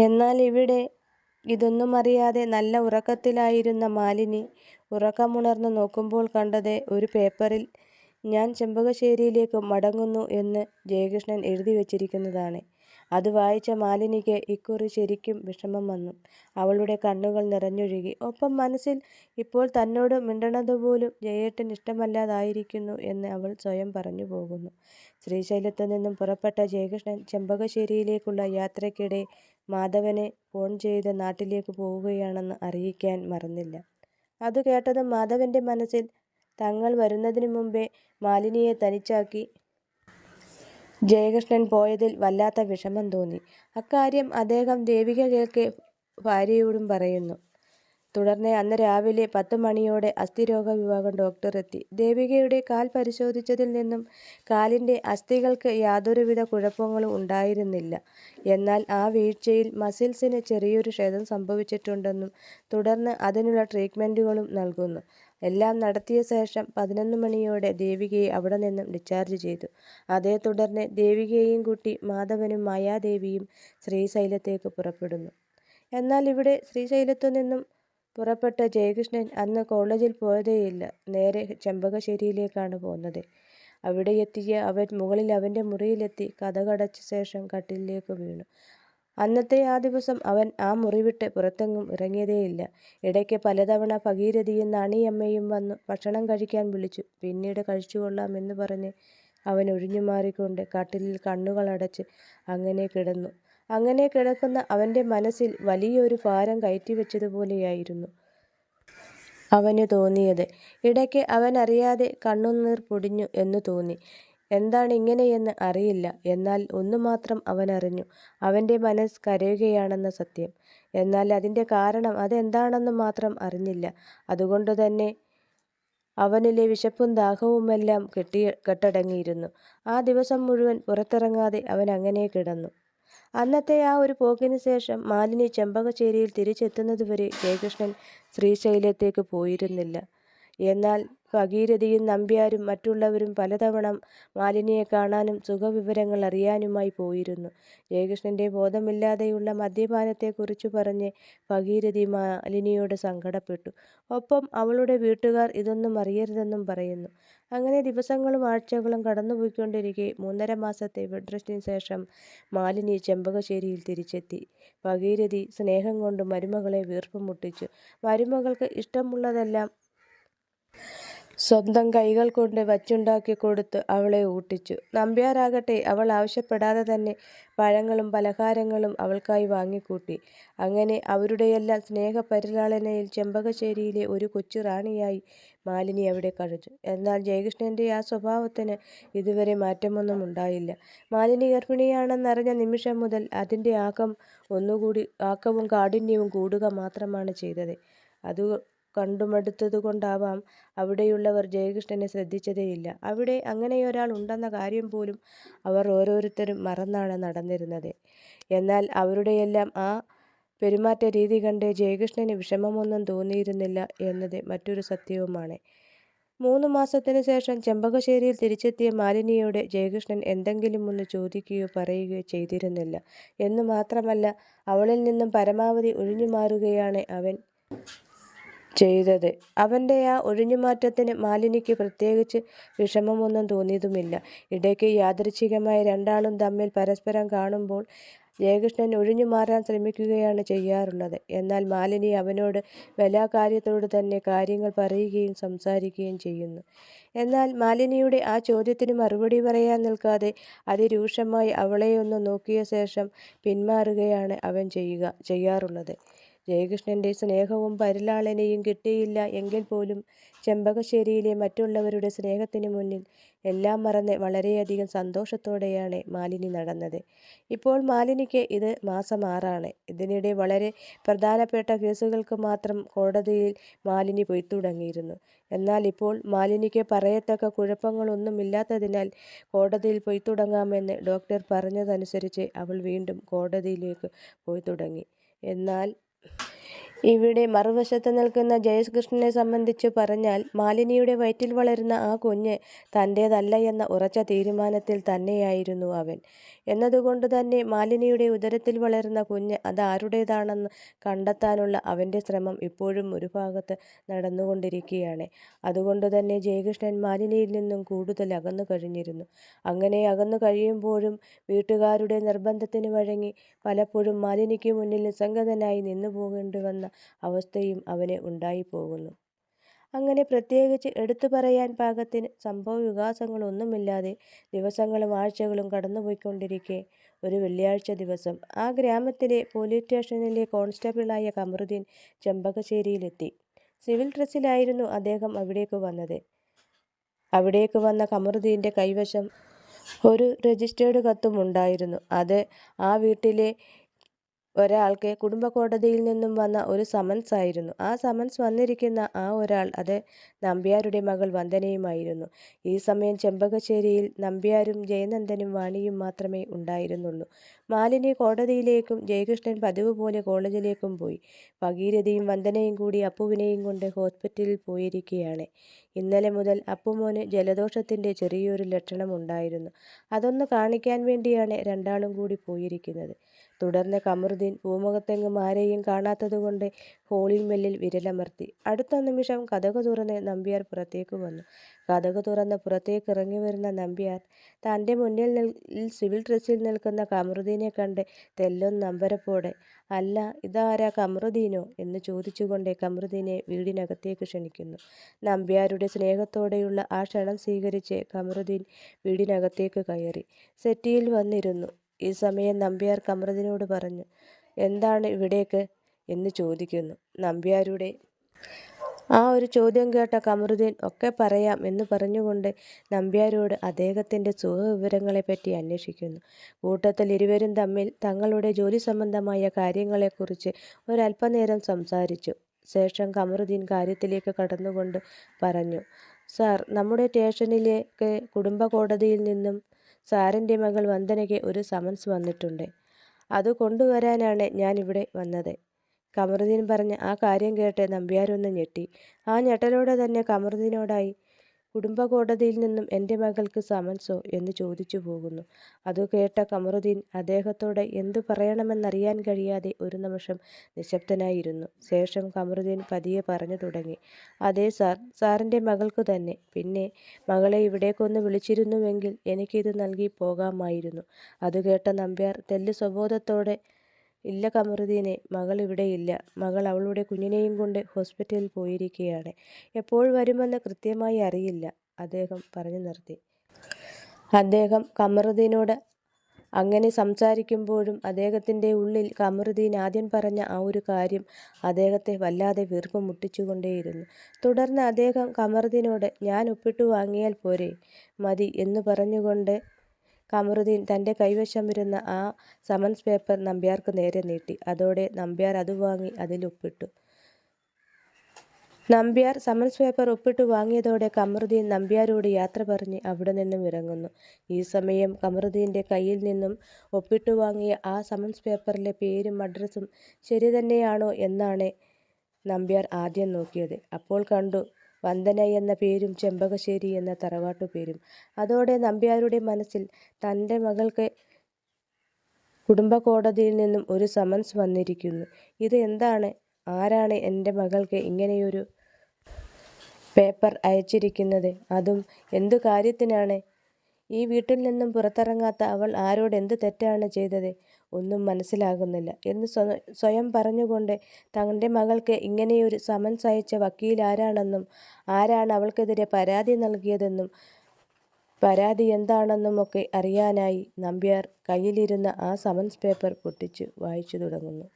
എന്നാൽ ഇവിടെ ഇതൊന്നും അറിയാതെ നല്ല ഉറക്കത്തിലായിരുന്ന മാലിനി ഉറക്കമുണർന്നു നോക്കുമ്പോൾ കണ്ടത് ഒരു പേപ്പറിൽ ഞാൻ ചെമ്പകശ്ശേരിയിലേക്ക് മടങ്ങുന്നു എന്ന് ജയകൃഷ്ണൻ എഴുതി വച്ചിരിക്കുന്നതാണ്. അത് വായിച്ച മാലിനിക്ക് ഇക്കുറി ശരിക്കും വിഷമം വന്നു. അവളുടെ കണ്ണുകൾ നിറഞ്ഞൊഴുകി. ഒപ്പം മനസ്സിൽ ഇപ്പോൾ തന്നോട് മിണ്ടണതുപോലും ജയേട്ടൻ ഇഷ്ടമല്ലാതായിരിക്കുന്നു എന്ന് അവൾ സ്വയം പറഞ്ഞു പോകുന്നു. ശ്രീശൈലത്തു നിന്നും പുറപ്പെട്ട ജയകൃഷ്ണൻ ചെമ്പകശ്ശേരിയിലേക്കുള്ള യാത്രയ്ക്കിടെ മാധവനെ ഫോൺ ചെയ്ത് നാട്ടിലേക്ക് പോവുകയാണെന്ന് അറിയിക്കാൻ മറന്നില്ല. അത് കേട്ടതും മാധവന്റെ മനസ്സിൽ തങ്ങൾ വരുന്നതിനു മുമ്പേ മാലിനിയെ തനിച്ചാക്കി ജയകൃഷ്ണൻ പോയതിൽ വല്ലാത്ത വിഷമം തോന്നി. അക്കാര്യം അദ്ദേഹം ദേവിക കേൾക്കെ ഭാര്യയോടും പറയുന്നു. തുടർന്ന് അന്ന് രാവിലെ പത്ത് മണിയോടെ അസ്ഥിരോഗ വിഭാഗം ഡോക്ടർ എത്തി. ദേവികയുടെ കാൽ പരിശോധിച്ചതിൽ നിന്നും കാലിന്റെ അസ്ഥികൾക്ക് യാതൊരുവിധ കുഴപ്പങ്ങളും ഉണ്ടായിരുന്നില്ല. എന്നാൽ ആ വീഴ്ചയിൽ മസിൽസിന് ചെറിയൊരു ക്ഷതം സംഭവിച്ചിട്ടുണ്ടെന്നും തുടർന്ന് അതിനുള്ള ട്രീറ്റ്മെന്റുകളും നൽകുന്നു. എല്ലാം നടത്തിയ ശേഷം പതിനൊന്ന് മണിയോടെ ദേവികയെ അവിടെ നിന്നും ഡിസ്ചാർജ് ചെയ്തു. അതേ തുടർന്ന് ദേവികയെയും കൂട്ടി മാധവനും മായാദേവിയും ശ്രീശൈലത്തേക്ക് പുറപ്പെടുന്നു. എന്നാൽ ഇവിടെ ശ്രീശൈലത്തു നിന്നും പുറപ്പെട്ട ജയകൃഷ്ണൻ അന്ന് കോളേജിൽ പോയതേയില്ല. നേരെ ചെമ്പകശ്ശേരിയിലേക്കാണ് പോകുന്നത് അവിടെ എത്തിയ അവൻ മുകളിൽ അവന്റെ മുറിയിലെത്തി കഥകടച്ച ശേഷം കട്ടിലിലേക്ക് വീണു. അന്നത്തെ ആ ദിവസം അവൻ ആ മുറിവിട്ട് പുറത്തെങ്ങും ഇറങ്ങിയതേയില്ല. ഇടയ്ക്ക് പലതവണ ഭഗീരഥിയും നാണിയമ്മയും വന്നു ഭക്ഷണം കഴിക്കാൻ വിളിച്ചു. പിന്നീട് കഴിച്ചുകൊള്ളാം എന്ന് പറഞ്ഞ് അവൻ ഒഴിഞ്ഞു മാറിക്കൊണ്ട് കട്ടിലിൽ കണ്ണുകളടച്ച് അങ്ങനെ കിടന്നു. അങ്ങനെ കിടക്കുന്ന അവന്റെ മനസ്സിൽ വലിയൊരു ഭാരം കയറ്റിവെച്ചതുപോലെയായിരുന്നു അവന് തോന്നിയത്. ഇടയ്ക്ക് അറിയാതെ കണ്ണുനീർ പൊടിഞ്ഞു എന്ന് തോന്നി. എന്താണിങ്ങനെയെന്ന് അറിയില്ല. എന്നാൽ ഒന്നു മാത്രം അവൻ അറിഞ്ഞു അവന്റെ മനസ്സ് കരയുകയാണെന്ന സത്യം. എന്നാൽ അതിന്റെ കാരണം അതെന്താണെന്ന് മാത്രം അറിഞ്ഞില്ല. അതുകൊണ്ട് തന്നെ അവനിലെ വിശപ്പും ദാഹവുമെല്ലാം കെട്ടി കെട്ടടങ്ങിയിരുന്നു. ആ ദിവസം മുഴുവൻ പുറത്തിറങ്ങാതെ അവൻ അങ്ങനെ കിടന്നു. അന്നത്തെ ആ ഒരു പോക്കിന് ശേഷം മാലിനി ചെമ്പകശ്ശേരിയിൽ തിരിച്ചെത്തുന്നതുവരെ ജയകൃഷ്ണൻ ശ്രീശൈലത്തേക്ക് പോയിരുന്നില്ല. എന്നാൽ ഭഗീരഥിയും നമ്പ്യാരും മറ്റുള്ളവരും പലതവണ മാലിനിയെ കാണാനും സുഖവിവരങ്ങൾ അറിയാനുമായി പോയിരുന്നു. ജയകൃഷ്ണന്റെ ബോധമില്ലാതെയുള്ള മദ്യപാനത്തെക്കുറിച്ചു പറഞ്ഞ് ഭഗീരഥി മാലിനിയോട് സങ്കടപ്പെട്ടു. ഒപ്പം അവളുടെ വീട്ടുകാർ ഇതൊന്നും അറിയരുതെന്നും പറയുന്നു. അങ്ങനെ ദിവസങ്ങളും ആഴ്ചകളും കടന്നുപോയിക്കൊണ്ടിരിക്കെ മൂന്നര മാസത്തെ റെസ്റ്റിന് ശേഷം മാലിനി ചെമ്പകശ്ശേരിയിൽ തിരിച്ചെത്തി. ഭഗീരഥി സ്നേഹം കൊണ്ട് മരുമകളെ വീർപ്പ് മുട്ടിച്ചു. മരുമകൾക്ക് ഇഷ്ടമുള്ളതെല്ലാം സ്വന്തം കൈകൾ കൊണ്ട് വച്ചുണ്ടാക്കി കൊടുത്ത് അവളെ ഊട്ടിച്ചു. നമ്പ്യാരാകട്ടെ അവൾ ആവശ്യപ്പെടാതെ തന്നെ പഴങ്ങളും പലഹാരങ്ങളും അവൾക്കായി വാങ്ങിക്കൂട്ടി. അങ്ങനെ അവരുടെയെല്ലാം സ്നേഹപരിലാളനയിൽ ചെമ്പകശ്ശേരിയിലെ ഒരു കൊച്ചു റാണിയായി മാലിനി അവിടെ കഴിച്ചു. എന്നാൽ ജയകൃഷ്ണന്റെ ആ സ്വഭാവത്തിന് ഇതുവരെ മാറ്റമൊന്നും ഉണ്ടായില്ല. മാലിനി ഗർഭിണിയാണെന്നറിഞ്ഞ നിമിഷം മുതൽ അതിന്റെ ആക്കം ഒന്നുകൂടി ആക്കവും കാഠിന്യവും കൂടുക മാത്രമാണ് ചെയ്തത്. അതു കണ്ടുമടുത്തതുകൊണ്ടാവാം അവിടെയുള്ളവർ ജയകൃഷ്ണനെ ശ്രദ്ധിച്ചതേയില്ല. അവിടെ അങ്ങനെയൊരാൾ ഉണ്ടെന്ന കാര്യം പോലും അവർ ഓരോരുത്തരും മറന്നാണ് നടന്നിരുന്നത്. എന്നാൽ അവരുടെയെല്ലാം ആ പെരുമാറ്റരീതി കണ്ട് ജയകൃഷ്ണന് വിഷമമൊന്നും തോന്നിയിരുന്നില്ല എന്നത് മറ്റൊരു സത്യവുമാണ്. മൂന്ന് മാസത്തിന് ശേഷം ചെമ്പകശ്ശേരിയിൽ തിരിച്ചെത്തിയ മാലിനിയോട് ജയകൃഷ്ണൻ എന്തെങ്കിലും ഒന്ന് ചോദിക്കുകയോ പറയുകയോ ചെയ്തിരുന്നില്ല. എന്ന് മാത്രമല്ല അവളിൽ നിന്നും പരമാവധി ഒഴിഞ്ഞുമാറുകയാണ് അവൻ ചെയ്തത്. അവന്റെ ആ ഒഴിഞ്ഞുമാറ്റത്തിന് മാലിനിക്ക് പ്രത്യേകിച്ച് വിഷമമൊന്നും തോന്നിയതുമില്ല. ഇടയ്ക്ക് യാദൃച്ഛികമായി രണ്ടാളും തമ്മിൽ പരസ്പരം കാണുമ്പോൾ ജയകൃഷ്ണൻ ഒഴിഞ്ഞു മാറാൻ ശ്രമിക്കുകയാണ് ചെയ്യാറുള്ളത്. എന്നാൽ മാലിനി അവനോട് ബലാകാര്യത്തോടെ തന്നെ കാര്യങ്ങൾ പറയുകയും സംസാരിക്കുകയും ചെയ്യുന്നു. എന്നാൽ മാലിനിയുടെ ആ ചോദ്യത്തിന് മറുപടി പറയാൻ നിൽക്കാതെ അതിരൂക്ഷമായി അവളെയൊന്ന് നോക്കിയ ശേഷം പിന്മാറുകയാണ് അവൻ ചെയ്യുക ചെയ്യാറുള്ളത്. ജയകൃഷ്ണന്റെ സ്നേഹവും പരിലാളനയും കിട്ടിയില്ല എങ്കിൽ പോലും ചെമ്പകശ്ശേരിയിലെ മറ്റുള്ളവരുടെ സ്നേഹത്തിന് മുന്നിൽ എല്ലാം മറന്ന് വളരെയധികം സന്തോഷത്തോടെയാണ് മാലിനി നടന്നത്. ഇപ്പോൾ മാലിനിക്ക് ഇത് മാസം ആറാണ്. ഇതിനിടെ വളരെ പ്രധാനപ്പെട്ട കേസുകൾക്ക് മാത്രം കോടതിയിൽ മാലിനി പോയി പൊയ്ത്തുടങ്ങിയിരുന്നു. എന്നാൽ ഇപ്പോൾ മാലിനിക്ക് പറയത്തക്ക കുഴപ്പങ്ങളൊന്നുമില്ലാത്തതിനാൽ കോടതിയിൽ പൊയ്ത്തുടങ്ങാമെന്ന് ഡോക്ടർ പറഞ്ഞതനുസരിച്ച് അവൾ വീണ്ടും കോടതിയിലേക്ക് പോയി തുടങ്ങി എന്നാൽ ഇവിടെ മറുവശത്ത് നിൽക്കുന്ന ജയകൃഷ്ണനെ സംബന്ധിച്ചു പറഞ്ഞാൽ മാലിനിയുടെ വയറ്റിൽ വളരുന്ന ആ കുഞ്ഞ് തന്റേതല്ല എന്ന ഉറച്ച തീരുമാനത്തിൽ തന്നെയായിരുന്നു അവൻ. എന്നതുകൊണ്ട് തന്നെ മാലിനിയുടെ ഉദരത്തിൽ വളരുന്ന കുഞ്ഞ് അതാരുടേതാണെന്ന് കണ്ടെത്താനുള്ള അവന്റെ ശ്രമം ഇപ്പോഴും ഒരു ഭാഗത്ത് നടന്നുകൊണ്ടിരിക്കുകയാണ്. അതുകൊണ്ട് തന്നെ ജയകൃഷ്ണൻ മാലിനിയിൽ നിന്നും കൂടുതൽ അകന്നു കഴിഞ്ഞിരുന്നു. അങ്ങനെ അകന്നു കഴിയുമ്പോഴും വീട്ടുകാരുടെ നിർബന്ധത്തിന് വഴങ്ങി പലപ്പോഴും മാലിനിക്ക് മുന്നിൽ നിസ്സംഗതനായി നിന്നുപോകേണ്ടിവന്ന അവസ്ഥയും അവന് ഉണ്ടായിപ്പോകുന്നു. അങ്ങനെ പ്രത്യേകിച്ച് എടുത്തു പറയാൻ പാകത്തിന് സംഭവവികാസങ്ങളൊന്നുമില്ലാതെ ദിവസങ്ങളും ആഴ്ചകളും കടന്നുപോയിക്കൊണ്ടിരിക്കെ ഒരു വെള്ളിയാഴ്ച ദിവസം ആ ഗ്രാമത്തിലെ പോലീസ് സ്റ്റേഷനിലെ കോൺസ്റ്റബിളായ കമറുദ്ദീൻ ചെമ്പകശ്ശേരിയിലെത്തി. സിവിൽ ഡ്രസ്സിലായിരുന്നു അദ്ദേഹം അവിടേക്ക് വന്നത്. അവിടേക്ക് വന്ന കമറുദ്ദീന്റെ കൈവശം ഒരു രജിസ്റ്റേർഡ് കത്തും ഉണ്ടായിരുന്നു. അത് ആ വീട്ടിലെ ഒരാൾക്ക് കുടുംബ കോടതിയിൽ നിന്നും വന്ന ഒരു സമൻസ് ആയിരുന്നു. ആ സമൻസ് വന്നിരിക്കുന്ന ആ ഒരാൾ അത് നമ്പ്യാരുടെ മകൾ വന്ദനയുമായിരുന്നു. ഈ സമയം ചെമ്പകശ്ശേരിയിൽ നമ്പ്യാരും ജയനന്ദനും വാണിയും മാത്രമേ ഉണ്ടായിരുന്നുള്ളൂ. മാലിനി കോടതിയിലേക്കും ജയകൃഷ്ണൻ പതിവ് പോലെ കോളേജിലേക്കും പോയി. ഭഗീരഥയും വന്ദനയും കൂടി അപ്പുവിനെയും കൊണ്ട് ഹോസ്പിറ്റലിൽ പോയിരിക്കുകയാണ്. ഇന്നലെ മുതൽ അപ്പുമോന് ജലദോഷത്തിന്റെ ചെറിയൊരു ലക്ഷണമുണ്ടായിരുന്നു. അതൊന്ന് കാണിക്കാൻ വേണ്ടിയാണ് രണ്ടാളും കൂടി പോയിരിക്കുന്നത്. തുടർന്ന് കമറുദ്ദീൻ പൂമുഖത്തെങ്ങും ആരെയും കാണാത്തതുകൊണ്ട് കോളിങ് മെല്ലിൽ വിരലമർത്തി. അടുത്ത നിമിഷം കഥക തുറന്ന് നമ്പ്യാർ പുറത്തേക്ക് വന്നു. കതകു തുറന്ന് പുറത്തേക്കിറങ്ങിവരുന്ന നമ്പ്യാർ തന്റെ മുന്നിൽ സിവിൽ ഡ്രസ്സിൽ നിൽക്കുന്ന കമറുദ്ദീനെ കണ്ട് തെല്ലൊന്നമ്പരപ്പോടെ "അല്ല ഇതാരാ കമറുദ്ദീനോ? " എന്ന് ചോദിച്ചുകൊണ്ട് കമറുദ്ദീനെ വീടിനകത്തേക്ക് ക്ഷണിക്കുന്നു. നമ്പ്യാരുടെ സ്നേഹത്തോടെയുള്ള ആ ക്ഷണം സ്വീകരിച്ച് കമറുദ്ദീൻ വീടിനകത്തേക്ക് കയറി സെറ്റിയിൽ വന്നിരുന്നു. ഈ സമയം നമ്പ്യാർ കമറുദ്ദീനോട് പറഞ്ഞു "എന്താണ് ഇവിടേക്ക്? " എന്ന് ചോദിക്കുന്നു. നമ്പ്യാരുടെ ആ ഒരു ചോദ്യം കേട്ട കമറുദ്ദീൻ "ഒക്കെ പറയാം" എന്ന് പറഞ്ഞുകൊണ്ട് നമ്പ്യാരോട് അദ്ദേഹത്തിന്റെ സുഖവിവരങ്ങളെപ്പറ്റി അന്വേഷിക്കുന്നു. കൂട്ടത്തിൽ ഇരുവരും തമ്മിൽ തങ്ങളുടെ ജോലി സംബന്ധമായ കാര്യങ്ങളെക്കുറിച്ച് ഒരല്പനേരം സംസാരിച്ചു. ശേഷം കമറുദ്ദീൻ കാര്യത്തിലേക്ക് കടന്നുകൊണ്ട് പറഞ്ഞു "സാർ നമ്മുടെ സ്റ്റേഷനിലേക്ക് കുടുംബ കോടതിയിൽ നിന്നും സാറിന്റെ മകൾ വന്ദനയ്ക്ക് ഒരു സമൻസ് വന്നിട്ടുണ്ട്. അത് കൊണ്ടുവരാനാണ് ഞാൻ ഇവിടെ വന്നത്. " കമറുദ്ദീൻ പറഞ്ഞ ആ കാര്യം കേട്ട് നമ്പ്യാരൊന്ന് ഞെട്ടി. ആ ഞെട്ടലോടെ തന്നെ കമറുദ്ദീനോടായി "കുടുംബക്കോടതിയിൽ നിന്നും എന്റെ മകൾക്ക് സമൻസോ? " എന്ന് ചോദിച്ചു പോകുന്നു അതു കേട്ട കമറുദ്ദീൻ അദ്ദേഹത്തോട് എന്തു പറയണമെന്നറിയാൻ കഴിയാതെ ഒരു നിമിഷം നിശബ്ദനായിരുന്നു ശേഷം കമറുദ്ദീൻ പതിയെ പറഞ്ഞു തുടങ്ങി "അതെ സാർ, സാറിന്റെ മകൾക്ക് തന്നെ. പിന്നെ മകളെ ഇവിടേക്കൊന്ന് വിളിച്ചിരുന്നുവെങ്കിൽ എനിക്കിത് നൽകി പോകാമായിരുന്നു. " അത് കേട്ട നമ്പ്യാർ തെല്ല് സ്വബോധത്തോടെ "ഇല്ല കമറുദ്ദീനെ മകൾ ഇവിടെയില്ല. മകൾ അവളുടെ കുഞ്ഞിനെയും കൊണ്ട് ഹോസ്പിറ്റലിൽ പോയിരിക്കുകയാണ്. എപ്പോൾ വരുമെന്ന് കൃത്യമായി അറിയില്ല. " അദ്ദേഹം പറഞ്ഞു നിർത്തി. അദ്ദേഹം കമറുദ്ദീനോട് അങ്ങനെ സംസാരിക്കുമ്പോഴും അദ്ദേഹത്തിന്റെ ഉള്ളിൽ കമറുദ്ദീൻ ആദ്യം പറഞ്ഞ ആ ഒരു കാര്യം അദ്ദേഹത്തെ വല്ലാതെ വീർപ്പ് മുട്ടിച്ചുകൊണ്ടേയിരുന്നു. തുടർന്ന് അദ്ദേഹം കമറുദ്ദീനോട് "ഞാൻ ഒപ്പിട്ടു വാങ്ങിയാൽ പോരെ? " "മതി" എന്ന് പറഞ്ഞുകൊണ്ട് കമറുദ്ദീൻ തന്റെ കൈവശം കൈവശമിരുന്ന ആ സമൻസ് പേപ്പർ നമ്പ്യാർക്ക് നേരെ നീട്ടി. അതോടെ നമ്പ്യാർ അത് വാങ്ങി അതിൽ ഒപ്പിട്ടു. നമ്പ്യാർ സമൻസ് പേപ്പർ ഒപ്പിട്ട് വാങ്ങിയതോടെ കമറുദ്ദീൻ നമ്പ്യാരോട് യാത്ര പറഞ്ഞ് അവിടെ നിന്നും ഇറങ്ങുന്നു. ഈ സമയം കമറുദ്ദീന്റെ കയ്യിൽ നിന്നും ഒപ്പിട്ട് വാങ്ങിയ ആ സമൻസ് പേപ്പറിലെ പേരും അഡ്രസ്സും ശരി തന്നെയാണോ എന്നാണ് നമ്പ്യാർ ആദ്യം നോക്കിയത്. അപ്പോൾ കണ്ടു വന്ദന എന്ന പേരും ചെമ്പകശ്ശേരി എന്ന തറവാട്ടുപേരും. അതോടെ നമ്പ്യാരുടെ മനസ്സിൽ തന്റെ മകൾക്ക് കുടുംബ കോടതിയിൽ നിന്നും ഒരു സമൻസ് വന്നിരിക്കുന്നു. ഇത് എന്താണ്? ആരാണ് എന്റെ മകൾക്ക് ഇങ്ങനെയൊരു പേപ്പർ അയച്ചിരിക്കുന്നത്? അതും എന്തു കാര്യത്തിനാണ്? ഈ വീട്ടിൽ നിന്നും പുറത്തിറങ്ങാത്ത അവൾ ആരോട് എന്ത് തെറ്റാണ് ചെയ്തത്? ഒന്നും മനസ്സിലാകുന്നില്ല എന്ന് സ്വയം പറഞ്ഞുകൊണ്ട് തന്റെ മകൾക്ക് ഇങ്ങനെയൊരു സമൻസ് അയച്ച വക്കീൽ ആരാണെന്നും ആരാണ് അവൾക്കെതിരെ പരാതി നൽകിയതെന്നും പരാതി എന്താണെന്നുമൊക്കെ അറിയാനായി നമ്പ്യാർ കയ്യിലിരുന്ന ആ സമൻസ് പേപ്പർ പൊട്ടിച്ചു വായിച്ചു തുടങ്ങുന്നു.